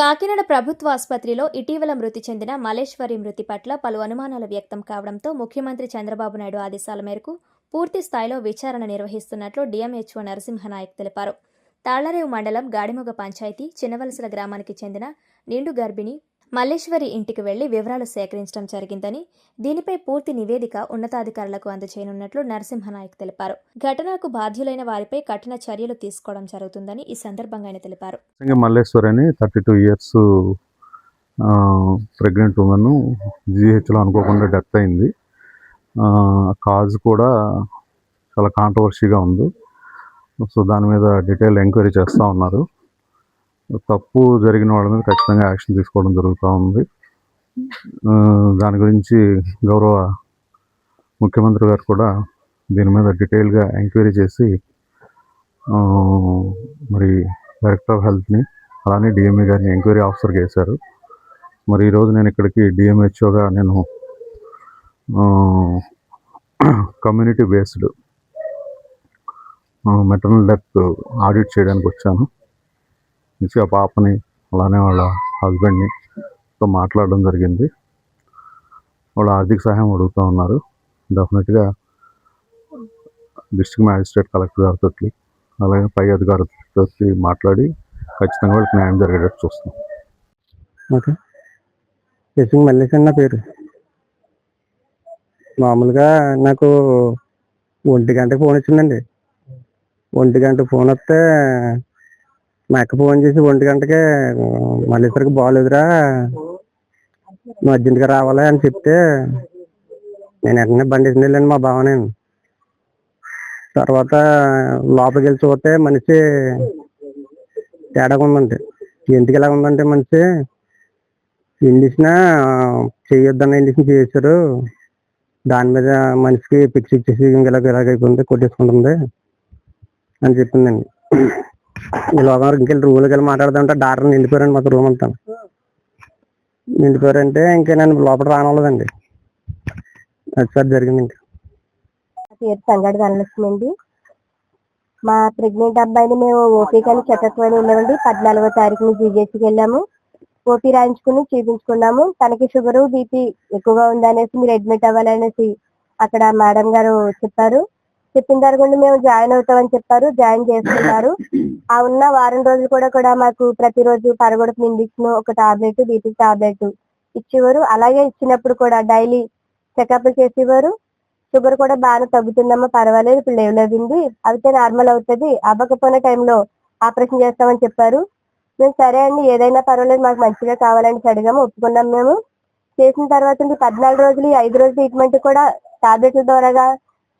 కాకినాడ ప్రభుత్వ ఆసుపత్రిలో ఇటీవల మృతి చెందిన మలేశ్వరి మృతి పట్ల పలు అనుమానాలు వ్యక్తం కావడంతో ముఖ్యమంత్రి చంద్రబాబు నాయుడు ఆదేశాల మేరకు పూర్తి స్థాయిలో విచారణ నిర్వహిస్తున్నట్లు డిఎంహెచ్ఓ నరసింహనాయక్ తెలిపారు. తాళ్ళరేవు మండలం గాడిమొగ పంచాయతీ చిన్నవలసల గ్రామానికి చెందిన నిండు గర్భిణి మల్లేశ్వరి ఇంటికి వెళ్ళి వివరాలు సేకరించడం జరిగిందని దీనిపై పూర్తి నివేదిక ఉన్నతాధికారులకు అందజేయనున్నట్లు నరసింహనాయక్ తెలిపారు. ఘటనకు బాధ్యులైన వారిపై కఠిన చర్యలు తీసుకోవడం జరుగుతుందని ఈ సందర్భంగా ఆయన తెలిపారు. మల్లేశ్వరిని thirty two years pregnant women జీహెచ్లో అనుకోకుండా డెత్ అయింది. కాజ్ కూడా చాలా కాంట్రవర్సీగా ఉంది. సో దాని మీద డీటెయిల్ ఎంక్వైరీ చేస్తూ ఉన్నారు. తప్పు జరిగిన వాళ్ళ మీద ఖచ్చితంగా యాక్షన్ తీసుకోవడం జరుగుతూ ఉంది. దాని గురించి గౌరవ ముఖ్యమంత్రి గారు కూడా దీని మీద డీటెయిల్గా ఎంక్వైరీ చేసి మరి డైరెక్టర్ ఆఫ్ హెల్త్ని అలానే డిఎంఏ గారిని ఎంక్వైరీ ఆఫీసర్గా వేశారు మరి ఈరోజు నేను ఇక్కడికి డిఎంహెచ్ఓగా నేను community based maternal death audit చేయడానికి వచ్చాను. మంచిగా పాపని అలానే వాళ్ళ హస్బెండ్ని తో మాట్లాడడం జరిగింది. వాళ్ళ ఆర్థిక సహాయం అడుగుతూ ఉన్నారు. డెఫినెట్గా డిస్ట్రిక్ట్ మ్యాజిస్ట్రేట్ కలెక్టర్ గారితో అలాగే పై అధికారులతో మాట్లాడి ఖచ్చితంగా వాళ్ళకి న్యాయం జరిగేటట్టు చూస్తాం ఓకే. కేసింగ్ మల్లేష్ నా పేరు. మామూలుగా నాకు ఒంటి గంటకి ఫోన్ వచ్చిందండి. ఒంటి గంట ఫోన్ వస్తే మా అక్క ఫోన్ చేసి ఒంటి గంటకే మల్లేశ్వరికి బాగాలేదురా నువ్వు అర్జెంట్గా రావాలి అని చెప్తే నేను వెంటనే బండి వేసుకుని వెళ్ళాను మా బావనే తర్వాత లోపలికి వెళ్ళి చూస్తే మనిషి తేడాగా ఉందండి ఎందుకు ఇలా ఉందంటే మనిషి ఇండిషన్ చేయొద్దన్న ఇండిషన్ చేశారు దాని మీద మనిషికి పిక్స్ ఇచ్చేసి ఇలాగ ఇలాగైపోయింది అయిపోయింది కొట్టేసుకుంటుంది అని చెప్పిందండి. ఈ లోపల ఇంకెళ్ళి రూమ్కి వెళ్ళి మాట్లాడుతుంటే డాక్టర్ నిండిపోయారండి మాకు రూమ్ అంతా. నిండిపోయారంటే ఇంకా నేను లోపల రానవలేదండి అది సార్ జరిగింది ఇంకా. పేరు సంగడి ధనలక్ష్మి అండి. మా ప్రెగ్నెంట్ అబ్బాయిని మేము ఓపీ కానీ చెకప్ అని ఉన్నామండి. పద్నాలుగో తారీఖున జీజేసీకి వెళ్ళాము. ఓపీ రాయించుకుని చూపించుకున్నాము. తనకి షుగర్ బీపీ ఎక్కువగా ఉంది అనేసి మీరు అడ్మిట్ అవ్వాలనేసి అక్కడ మేడం గారు చెప్పారు. చెప్పిన తర్వాత మేము జాయిన్ అవుతామని చెప్పారు జాయిన్ చేసుకున్నారు. ఆ ఉన్న వారం రోజులు కూడా కూడా మాకు ప్రతిరోజు పరగొడుపు ఇండిక్షన్ ఒక టాబ్లెట్ బీపీ టాబ్లెట్ ఇచ్చేవారు. అలాగే ఇచ్చినప్పుడు కూడా డైలీ చెకప్ చేసేవారు. షుగర్ కూడా బాగా తగ్గుతుందమ్మా పర్వాలేదు ఇప్పుడు లేవలేదండి. అయితే నార్మల్ అవుతుంది. అవ్వకపోయిన టైంలో ఆపరేషన్ చేస్తామని చెప్పారు. మేము సరే అండి ఏదైనా పర్వాలేదు మాకు మంచిగా కావాలని అడిగాము ఒప్పుకున్నాం మేము. చేసిన తర్వాత పద్నాలుగు రోజులు ఐదు రోజులు ట్రీట్మెంట్ కూడా టాబ్లెట్ల ద్వారాగా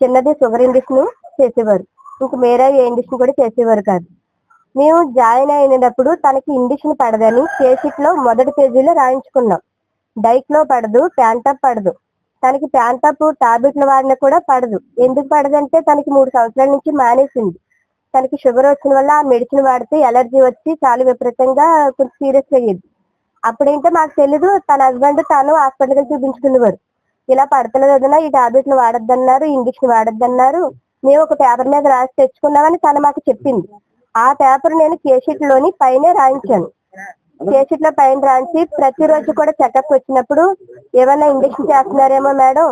చిన్నది షుగర్ ఇండిషన్ చేసేవారు. ఇంక మేరా ఏ ఇండిషన్ కూడా చేసేవారు కాదు. మేము జాయిన్ అయినప్పుడు తనకి ఇండిషన్ పడదని కేసీట్లో మొదటి పేజీలో రాయించుకున్నాం. డైట్లో పడదు ప్యాంటప్ పడదు. తనకి ప్యాంటప్ టాబ్లెట్లు వాడిన కూడా పడదు. ఎందుకు పడదంటే తనకి మూడు సంవత్సరాల నుంచి మానేసింది. తనకి షుగర్ వచ్చిన వల్ల ఆ మెడిసిన్ వాడితే ఎలర్జీ వచ్చి చాలా విపరీతంగా కొంచెం సీరియస్ అయ్యేది. అప్పుడేంటో మాకు తెలీదు. తన హస్బెండ్ తను హాస్పిటల్కి చూపించుకునేవారు. ఇలా పడతలేదు వదినా ఈ టాబ్లెట్లు వాడొద్దన్నారు ఇంజక్షన్ వాడొద్దన్నారు. మేము ఒక పేపర్ మీద రాసి తెచ్చుకున్నామని తను మాకు చెప్పింది. ఆ పేపర్ నేను కేషీట్లోని పైన రాయించాను. కేషీట్లో పైన రాయించి ప్రతిరోజు కూడా చెకప్ వచ్చినప్పుడు ఏమైనా ఇంజక్షన్ చేస్తున్నారేమో మేడం?